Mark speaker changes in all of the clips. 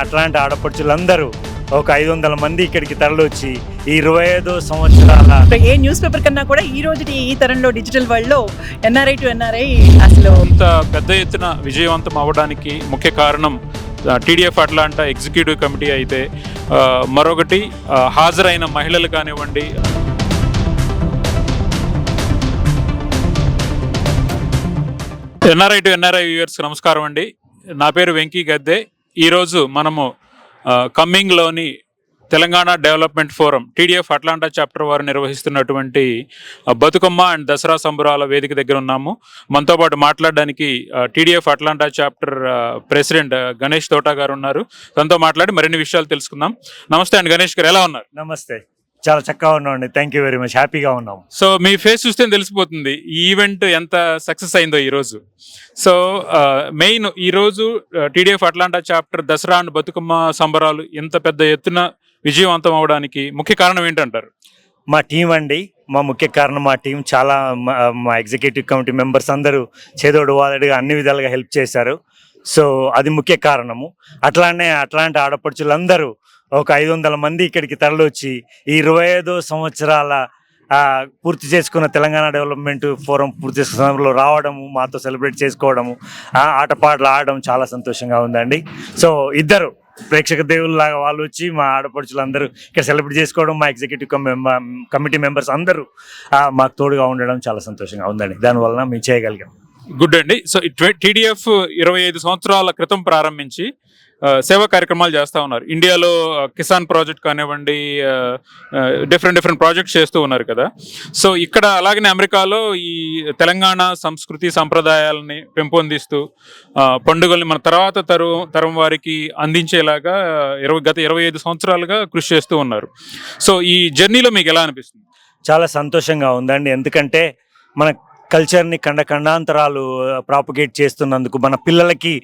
Speaker 1: అట్లాంటి ఆడపడుచులందరూ ఒక ఐదు వందల మంది ఇక్కడికి తరలివచ్చి ఈ ఇరవై ఐదు సంవత్సరాల
Speaker 2: ఏ న్యూస్ పేపర్ కన్నా కూడా ఈ రోజు ఈ తరంలో డిజిటల్ వరల్డ్లో ఎన్ఆర్ఐ టు ఎన్ఆర్ఐ అసలు
Speaker 3: ఇంత పెద్ద ఎత్తున విజయవంతం అవ్వడానికి ముఖ్య కారణం టీడీఎఫ్ అట్లాంటా ఎగ్జిక్యూటివ్ కమిటీ అయితే మరొకటి హాజరైన మహిళలు కానివ్వండి. ఎన్ఆర్ఐ టు ఎన్ఆర్ఐ వ్యూవర్స్ నమస్కారం అండి. నా పేరు వెంకీ గద్దే. ఈరోజు మనము కమ్మింగ్లోని Telangana development forum TDF Atlanta chapter వారు నిర్వహిస్తున్నటువంటి బతుకమ్మ అండ్ దసరా సంబరాల వేదిక దగ్గర ఉన్నాము. మనతో పాటు మాట్లాడడానికి TDF Atlanta chapter president Ganesh Thota గారు ఉన్నారు. తనతో మాట్లాడి మరిన్ని విషయాలు తెలుసుకుందాం. నమస్తే అండి గణేష్ గారు ఎలా ఉన్నారు?
Speaker 1: నమస్తే. చాలా చక్కగా ఉన్నామండి. థ్యాంక్ యూ వెరీ మచ్ హ్యాపీగా ఉన్నాం.
Speaker 3: సో మీ ఫేస్ చూస్తే తెలిసిపోతుంది ఈ ఈవెంట్ ఎంత సక్సెస్ అయిందో ఈరోజు సో మెయిన్ ఈరోజు TDF Atlanta chapter Dussehra and Bathukamma సంబరాలు ఇంత పెద్ద ఎత్తున విజయవంతం అవడానికి ముఖ్య కారణం ఏంటంటారు?
Speaker 1: మా టీం అండి. మా ముఖ్య కారణం మా టీం చాలా మా- మా ఎగ్జిక్యూటివ్ కమిటీ మెంబర్స్ అందరూ చేదోడు వాదడిగా అన్ని విధాలుగా హెల్ప్ చేశారు. సో అది ముఖ్య కారణము. అట్లానే అట్లాంటి ఆడపడుచులందరూ ఒక ఐదు వందల మంది ఇక్కడికి తరలివచ్చి ఈ ఇరవై ఐదో సంవత్సరాల పూర్తి చేసుకున్న తెలంగాణ డెవలప్మెంట్ ఫోరం పూర్తి చేసుకున్న సమయంలో రావడము మాతో సెలబ్రేట్ చేసుకోవడము ఆటపాటలు ఆడడం చాలా సంతోషంగా ఉందండి. సో ఇద్దరు ప్రేక్షక దేవుళ్ళలాగా వాళ్ళు వచ్చి మా ఆడపడుచులందరూ ఇక్కడ సెలబ్రేట్ చేసుకోవడం మా ఎగ్జిక్యూటివ్ కమిటీ మెంబర్స్ అందరూ మాకు తోడుగా ఉండడం చాలా సంతోషంగా ఉందండి. దానివల్ల మేము చేయగలిగాం.
Speaker 3: గుడ్ అండి. సో టీడీఎఫ్ ఇరవై ఐదు సంవత్సరాల క్రితం ప్రారంభించి సేవా కార్యక్రమాలు చేస్తూ ఉన్నారు. ఇండియాలో కిసాన్ ప్రాజెక్ట్ కానివ్వండి డిఫరెంట్ డిఫరెంట్ ప్రాజెక్ట్స్ చేస్తూ ఉన్నారు కదా. సో ఇక్కడ అలాగనే అమెరికాలో ఈ తెలంగాణ సంస్కృతి సంప్రదాయాలని పెంపొందిస్తూ పండుగల్ని మన తర్వాత తరం తరం వారికి అందించేలాగా ఇరవై గత ఇరవై ఐదు సంవత్సరాలుగా కృషి చేస్తూ ఉన్నారు. సో ఈ జర్నీలో మీకు ఎలా అనిపిస్తుంది?
Speaker 1: చాలా సంతోషంగా ఉందండి. ఎందుకంటే మన కల్చర్ని ఖండ ఖండాంతరాలు ప్రాపగేట్ చేస్తున్నందుకు మన పిల్లలకి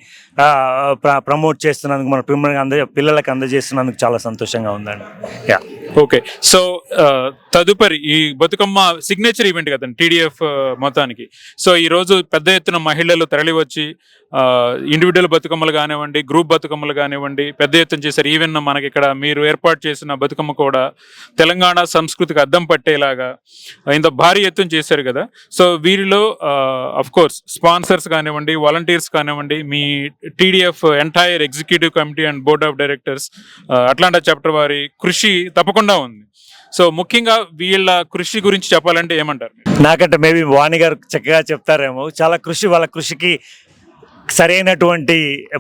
Speaker 1: ప్రమోట్ చేస్తున్నందుకు మన పిల్లలకి అంద పిల్లలకి అందజేస్తున్నందుకు చాలా సంతోషంగా ఉందండి. యా.
Speaker 3: ఓకే. సో తదుపరి ఈ బతుకమ్మ సిగ్నేచర్ ఈవెంట్ కదండి టీడీఎఫ్ మొత్తానికి. సో ఈ రోజు పెద్ద ఎత్తున మహిళలు తరలి వచ్చి ఇండివిజువల్ బతుకమ్మలు కానివ్వండి గ్రూప్ బతుకమ్మలు కానివ్వండి పెద్ద ఎత్తున చేశారు. ఈవెన్ మనకి ఇక్కడ మీరు ఏర్పాటు చేసిన బతుకమ్మ కూడా తెలంగాణ సంస్కృతికి అద్దం పట్టేలాగా ఇంత భారీ ఎత్తున చేశారు కదా. సో వీరిలో అఫ్ కోర్స్ స్పాన్సర్స్ కానివ్వండి వాలంటీర్స్ కానివ్వండి మీ TDF entire executive committee and board of directors Atlanta chapter వారి కృషి తప్పకుండా ఉంది. సో ముఖ్యంగా వీళ్ళ కృషి గురించి చెప్పాలంటే ఏమంటారు?
Speaker 1: నాకంటే మేబీ వాణి గారు చక్కగా చెప్తారేమో. చాలా కృషి వాళ్ళ కృషికి సరైనటువంటి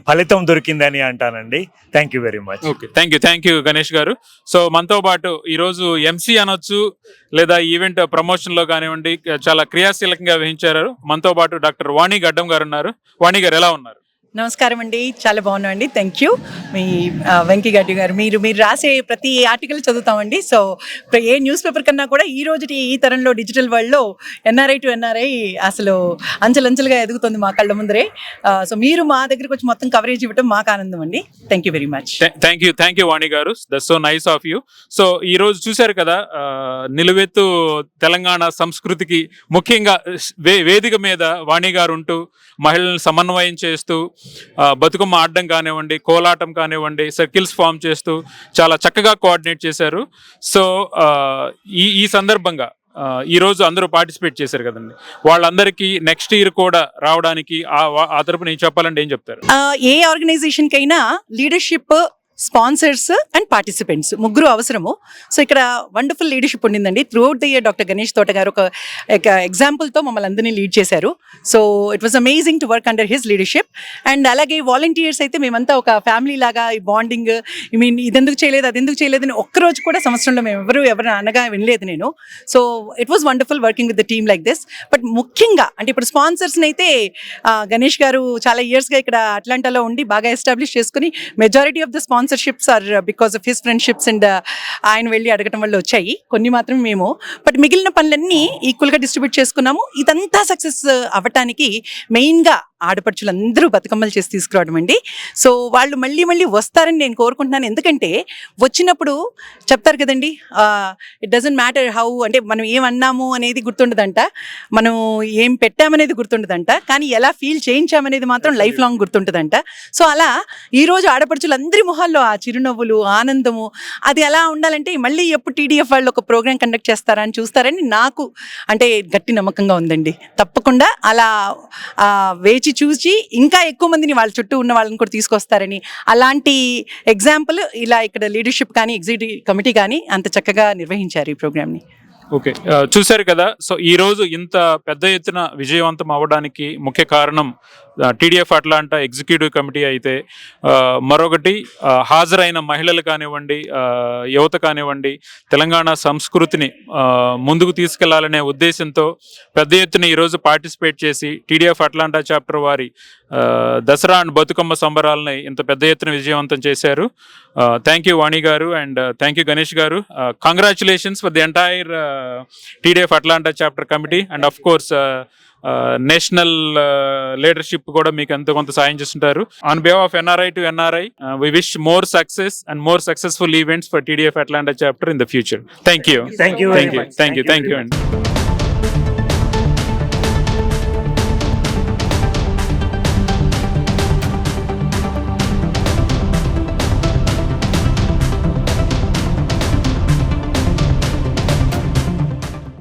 Speaker 1: ఫలితం దొరికిందని అంటానండి. Thank you very much
Speaker 3: okay thank you thank you Ganesh గారు. సో మనతో పాటు ఈరోజు ఎంసీ అనొచ్చు లేదా ఈవెంట్ ప్రమోషన్లో కానివ్వండి చాలా క్రియాశీలకంగా వహించారు మనతో పాటు డాక్టర్ వాణి గడ్డం గారు ఉన్నారు. వాణి గారు ఎలా ఉన్నారు?
Speaker 2: నమస్కారం అండి. చాలా బాగున్నాం అండి థ్యాంక్ యూ మీ వెంకీ గడ్డి గారు మీరు మీరు రాసే ప్రతి ఆర్టికల్ చదువుతామండి. సో ఏ న్యూస్ పేపర్ కన్నా కూడా ఈ రోజుటి ఈ తరంలో డిజిటల్ వరల్డ్లో ఎన్ఆర్ఐ టు ఎన్ఆర్ఐ అసలు అంచెలంచెలుగా ఎదుగుతుంది మా కళ్ళ ముందరే. సో మీరు మా దగ్గరికి వచ్చి మొత్తం కవరేజ్ ఇవ్వడం మాకు ఆనందం అండి. Thank you very much
Speaker 3: thank you thank you Vani గారు. That so nice of you so ఈ రోజు చూశారు కదా నిలువెత్తు తెలంగాణ సంస్కృతికి ముఖ్యంగా వే వేదిక మీద వాణి గారు ఉంటూ మహిళలను సమన్వయం చేస్తూ బతుకమ్మ ఆడడం కానివ్వండి కోలాటం కానివ్వండి సర్కిల్స్ ఫామ్ చేస్తూ చాలా చక్కగా కోఆర్డినేట్ చేశారు. సో ఈ ఈ సందర్భంగా ఈరోజు ఈ రోజు అందరూ పార్టిసిపేట్ చేశారు కదండి. వాళ్ళందరికీ నెక్స్ట్ ఇయర్ కూడా రావడానికి ఆ తరపు ఆ తరపున చెప్పాలంటే ఏం చెప్తారు?
Speaker 2: ఏ ఆర్గనైజేషన్కైనా లీడర్షిప్ స్పాన్సర్స్ అండ్ పార్టిసిపెంట్స్. ముగ్గురు అవసరము. సో ఇక్కడ వండర్ఫుల్ లీడర్షిప్ ఉండిందండి. Throughout the year doctor Ganesh Thota గారు ఒక ఎగ్జాంపుల్తో మమ్మల్ని అందరినీ లీడ్ చేశారు. So it was amazing to work under his leadership and అలాగే వాలంటీర్స్ అయితే మేమంతా ఒక ఫ్యామిలీ లాగా ఈ బాండింగ్ ఐ మీన్ ఇదెందుకు చేయలేదు అది ఎందుకు చేయలేదు అని ఒక్కరోజు కూడా సంవత్సరంలో మేము ఎవరు ఎవరు అనగా వినలేదు నేను. So it was wonderful working with the team like this but ముఖ్యంగా అంటే ఇప్పుడు స్పాన్సర్స్ని అయితే గణేష్ గారు చాలా ఇయర్స్గా ఇక్కడ అట్లాంటాలో ఉండి బాగా ఎస్టాబ్లిష్ చేసుకుని majority of the sponsor sponsorships are because of his friendships and uh, ఆయన వెళ్ళి అడగటం వల్ల వచ్చాయి. కొన్ని మాత్రం మేము. బట్ మిగిలిన పనులన్నీ ఈక్వల్గా డిస్ట్రిబ్యూట్ చేసుకున్నాము. ఇదంతా సక్సెస్ అవ్వటానికి మెయిన్గా ఆడపడుచులందరూ బతుకమ్మలు చేసి తీసుకురావడం అండి. సో వాళ్ళు మళ్ళీ మళ్ళీ వస్తారని నేను కోరుకుంటున్నాను. ఎందుకంటే వచ్చినప్పుడు చెప్తారు కదండి ఇట్ డజంట్ మ్యాటర్ హౌ అంటే మనం ఏం అన్నాము అనేది గుర్తుండదంట. మనం ఏం పెట్టామనేది గుర్తుండదంట. కానీ ఎలా ఫీల్ చేయించామనేది మాత్రం లైఫ్ లాంగ్ గుర్తుంటుందంట. సో అలా ఈరోజు ఆడపడుచులందరి మొహాల్లో ఆ చిరునవ్వులు ఆనందము అది ఎలా ఉండాలంటే మళ్ళీ ఎప్పుడు టీడీఎఫ్ వాళ్ళు ఒక ప్రోగ్రామ్ కండక్ట్ చేస్తారా అని చూస్తారని నాకు అంటే గట్టి నమ్మకంగా ఉందండి. తప్పకుండా అలా వేచి చూసి ఇంకా ఎక్కువ మందిని వాళ్ళ చుట్టూ ఉన్న వాళ్ళని కూడా తీసుకొస్తారని. అలాంటి ఎగ్జాంపుల్ ఇలా ఇక్కడ లీడర్షిప్ కానీ ఎగ్జిక్యూటివ్ కమిటీ కానీ అంత చక్కగా నిర్వహించారు ఈ ప్రోగ్రామ్ని
Speaker 3: ఓకే. చూశారు కదా? సో ఈ రోజు ఇంత పెద్ద ఎత్తున విజయవంతం అవ్వడానికి ముఖ్య కారణం టీడీఎఫ్ అట్లాంటా ఎగ్జిక్యూటివ్ కమిటీ అయితే మరొకటి హాజరైన మహిళలు కానివ్వండి యువత కానివ్వండి తెలంగాణ సంస్కృతిని ముందుకు తీసుకెళ్ళాలనే ఉద్దేశంతో పెద్ద ఎత్తున ఈరోజు పార్టిసిపేట్ చేసి టీడీఎఫ్ అట్లాంటా చాప్టర్ వారి దసరా అండ్ బతుకమ్మ సంబరాలని ఇంత పెద్ద ఎత్తున విజయవంతం చేశారు. థ్యాంక్ యూ వాణి గారు అండ్ థ్యాంక్ యూ గణేష్ గారు. Congratulations for the entire TDF Atlanta chapter committee. And of course national leadership కూడా మీకు ఎంతో కొంత సాయం చేస్తుంటారు. On behalf of NRI to NRI we wish more success and more successful events for TDF Atlanta chapter in the future thank you
Speaker 1: thank you
Speaker 3: thank you thank you thank you అండి